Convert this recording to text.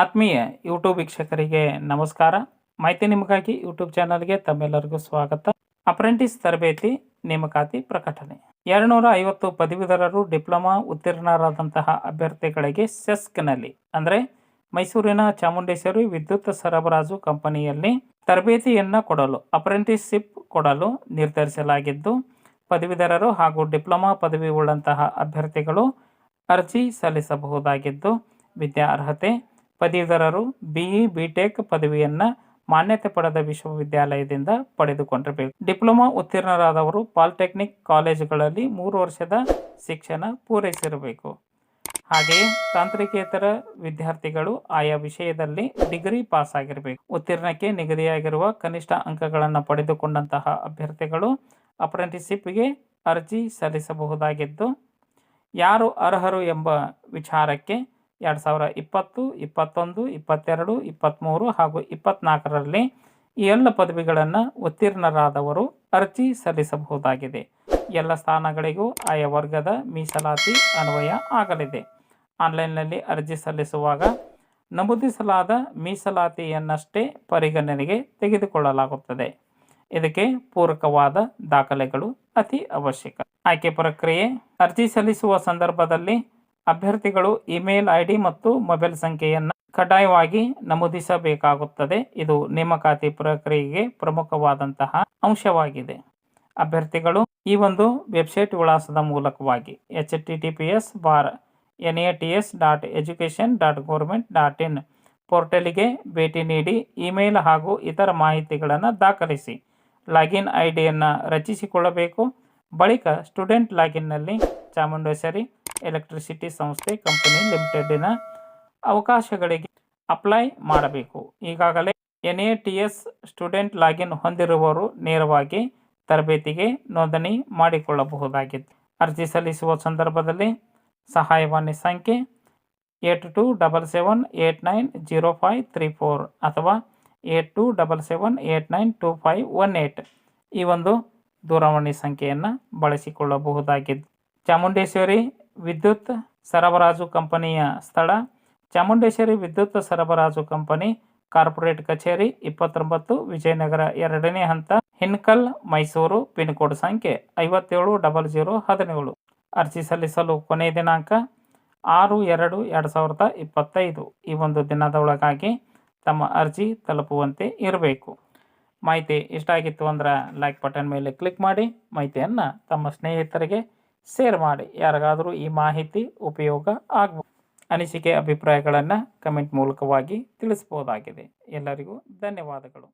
ಆತ್ಮೀಯ ಯೂಟ್ಯೂಬ್ ವೀಕ್ಷಕರಿಗೆ ನಮಸ್ಕಾರ. ಮಾಹಿತಿ ನಿಮಗಾಗಿ ಯೂಟ್ಯೂಬ್ ಚಾನಲ್ಗೆ ತಮ್ಮೆಲ್ಲರಿಗೂ ಸ್ವಾಗತ. ಅಪ್ರೆಂಟಿಸ್ ತರಬೇತಿ ನೇಮಕಾತಿ ಪ್ರಕಟಣೆ. ಎರಡುನೂರ ಐವತ್ತು ಪದವೀಧರರು ಡಿಪ್ಲೊಮಾ ಉತ್ತೀರ್ಣರಾದಂತಹ ಅಭ್ಯರ್ಥಿಗಳಿಗೆ ಸೆಸ್ಕ್ನಲ್ಲಿ, ಅಂದರೆ ಮೈಸೂರಿನ ಚಾಮುಂಡೇಶ್ವರಿ ವಿದ್ಯುತ್ ಸರಬರಾಜು ಕಂಪನಿಯಲ್ಲಿ ತರಬೇತಿಯನ್ನು ಕೊಡಲು ಅಪ್ರೆಂಟಿಸ್ಶಿಪ್ ಕೊಡಲು ನಿರ್ಧರಿಸಲಾಗಿದ್ದು, ಪದವೀಧರರು ಹಾಗೂ ಡಿಪ್ಲೊಮಾ ಪದವಿ ಉಳ್ಳಂತಹ ಅಭ್ಯರ್ಥಿಗಳು ಅರ್ಜಿ ಸಲ್ಲಿಸಬಹುದಾಗಿದ್ದು, ವಿದ್ಯಾ ಅರ್ಹತೆ ಪದವೀಧರರು ಬಿಇ ಬಿಟೆಕ್ ಪದವಿಯನ್ನು ಮಾನ್ಯತೆ ಪಡೆದ ವಿಶ್ವವಿದ್ಯಾಲಯದಿಂದ ಪಡೆದುಕೊಂಡಿರಬೇಕು. ಡಿಪ್ಲೊಮಾ ಉತ್ತೀರ್ಣರಾದವರು ಪಾಲಿಟೆಕ್ನಿಕ್ ಕಾಲೇಜುಗಳಲ್ಲಿ ಮೂರು ವರ್ಷದ ಶಿಕ್ಷಣ ಪೂರೈಸಿರಬೇಕು. ಹಾಗೆಯೇ ತಾಂತ್ರಿಕೇತರ ವಿದ್ಯಾರ್ಥಿಗಳು ಆಯಾ ವಿಷಯದಲ್ಲಿ ಡಿಗ್ರಿ ಪಾಸ್ ಆಗಿರಬೇಕು ಉತ್ತೀರ್ಣಕ್ಕೆ ನಿಗದಿಯಾಗಿರುವ ಕನಿಷ್ಠ ಅಂಕಗಳನ್ನು ಪಡೆದುಕೊಂಡಂತಹ ಅಭ್ಯರ್ಥಿಗಳು ಅಪ್ರೆಂಟಿಸ್ಶಿಪ್ಗೆ ಅರ್ಜಿ ಸಲ್ಲಿಸಬಹುದಾಗಿದ್ದು, ಯಾರು ಅರ್ಹರು ಎಂಬ ವಿಚಾರಕ್ಕೆ ಎರಡು ಸಾವಿರ ಇಪ್ಪತ್ತು, ಇಪ್ಪತ್ತೊಂದು, ಇಪ್ಪತ್ತೆರಡು ಇಪ್ಪತ್ತ್ಮೂರು ಹಾಗೂ ಇಪ್ಪತ್ನಾಲ್ಕರಲ್ಲಿ ಈ ಎಲ್ಲ ಪದವಿಗಳನ್ನು ಉತ್ತೀರ್ಣರಾದವರು ಅರ್ಜಿ ಸಲ್ಲಿಸಬಹುದಾಗಿದೆ. ಎಲ್ಲ ಸ್ಥಾನಗಳಿಗೂ ಆಯಾ ವರ್ಗದ ಮೀಸಲಾತಿ ಅನ್ವಯ ಆಗಲಿದೆ. ಆನ್ಲೈನ್ನಲ್ಲಿ ಅರ್ಜಿ ಸಲ್ಲಿಸುವಾಗ ನಮೂದಿಸಲಾದ ಮೀಸಲಾತಿಯನ್ನಷ್ಟೇ ಪರಿಗಣನೆಗೆ ತೆಗೆದುಕೊಳ್ಳಲಾಗುತ್ತದೆ. ಇದಕ್ಕೆ ಪೂರಕವಾದ ದಾಖಲೆಗಳು ಅತಿ ಅವಶ್ಯಕ. ಆಯ್ಕೆ ಪ್ರಕ್ರಿಯೆ ಅರ್ಜಿ ಸಲ್ಲಿಸುವ ಸಂದರ್ಭದಲ್ಲಿ ಅಭ್ಯರ್ಥಿಗಳು ಇಮೇಲ್ ಐ ಡಿ ಮತ್ತು ಮೊಬೈಲ್ ಸಂಖ್ಯೆಯನ್ನು ಕಡ್ಡಾಯವಾಗಿ ನಮೂದಿಸಬೇಕಾಗುತ್ತದೆ. ಇದು ನೇಮಕಾತಿ ಪ್ರಕ್ರಿಯೆಗೆ ಪ್ರಮುಖವಾದಂತಹ ಅಂಶವಾಗಿದೆ. ಅಭ್ಯರ್ಥಿಗಳು ಈ ಒಂದು ವೆಬ್ಸೈಟ್ ವಿಳಾಸದ ಮೂಲಕವಾಗಿ H T T P S bar N A T S dot education dot government dot in ಪೋರ್ಟಲಿಗೆ ಭೇಟಿ ನೀಡಿ ಇಮೇಲ್ ಹಾಗೂ ಇತರ ಮಾಹಿತಿಗಳನ್ನು ದಾಖಲಿಸಿ. ಲಾಗಿನ್ ಐ ಡಿಯನ್ನು ರಚಿಸಿಕೊಳ್ಳಬೇಕು. ಬಳಿಕ ಸ್ಟೂಡೆಂಟ್ ಲಾಗಿನ್ನಲ್ಲಿ ಚಾಮುಂಡೇಶ್ವರಿ ಎಲೆಕ್ಟ್ರಿಸಿಟಿ ಸಂಸ್ಥೆ ಕಂಪನಿ ಲಿಮಿಟೆಡಿನ ಅವಕಾಶಗಳಿಗೆ ಅಪ್ಲೈ ಮಾಡಬೇಕು. ಈಗಾಗಲೇ N A T S student login ಹೊಂದಿರುವವರು ನೇರವಾಗಿ ತರಬೇತಿಗೆ ನೋಂದಣಿ ಮಾಡಿಕೊಳ್ಳಬಹುದಾಗಿದೆ. ಅರ್ಜಿ ಸಲ್ಲಿಸುವ ಸಂದರ್ಭದಲ್ಲಿ ಸಹಾಯವಾಣಿ ಸಂಖ್ಯೆ eight two double seven eight nine zero five three four ಅಥವಾ eight two double seven eight nine two five one eight ಈ ಒಂದು ದೂರವಾಣಿ ಸಂಖ್ಯೆಯನ್ನು ಬಳಸಿಕೊಳ್ಳಬಹುದಾಗಿದೆ. ಚಾಮುಂಡೇಶ್ವರಿ ವಿದ್ಯುತ್ ಸರಬರಾಜು ಕಂಪನಿಯ ಸ್ಥಳ ಚಾಮುಂಡೇಶ್ವರಿ ವಿದ್ಯುತ್ ಸರಬರಾಜು ಕಂಪನಿ ಕಾರ್ಪೊರೇಟ್ ಕಚೇರಿ ಇಪ್ಪತ್ತೊಂಬತ್ತು ವಿಜಯನಗರ ಎರಡನೇ ಹಂತ ಹಿನ್ಕಲ್ ಮೈಸೂರು ಪಿನ್ ಕೋಡ್ ಸಂಖ್ಯೆ ಐವತ್ತೇಳು ಡಬಲ್ ಜೀರೋ ಹದಿನೇಳು. ಅರ್ಜಿ ಸಲ್ಲಿಸಲು ಕೊನೆಯ ದಿನಾಂಕ ಆರು ಎರಡು ಎರಡು ಸಾವಿರದ ಇಪ್ಪತ್ತೈದು. ಈ ಒಂದು ದಿನದೊಳಗಾಗಿ ತಮ್ಮ ಅರ್ಜಿ ತಲುಪುವಂತೆ ಇರಬೇಕು. ಮಾಹಿತಿ ಇಷ್ಟ ಆಗಿತ್ತು ಅಂದ್ರೆ ಲೈಕ್ ಬಟನ್ ಮೇಲೆ ಕ್ಲಿಕ್ ಮಾಡಿ. ಮಾಹಿತಿಯನ್ನು ತಮ್ಮ ಸ್ನೇಹಿತರಿಗೆ ಶೇರ್ ಮಾಡಿ. ಯಾರಿಗಾದರೂ ಈ ಮಾಹಿತಿ ಉಪಯೋಗ ಆಗ್ಬೋದು. ಅನಿಸಿಕೆ ಅಭಿಪ್ರಾಯಗಳನ್ನು ಕಮೆಂಟ್ ಮೂಲಕವಾಗಿ ತಿಳಿಸ್ಬೋದಾಗಿದೆ ಎಲ್ಲರಿಗೂ ಧನ್ಯವಾದಗಳು.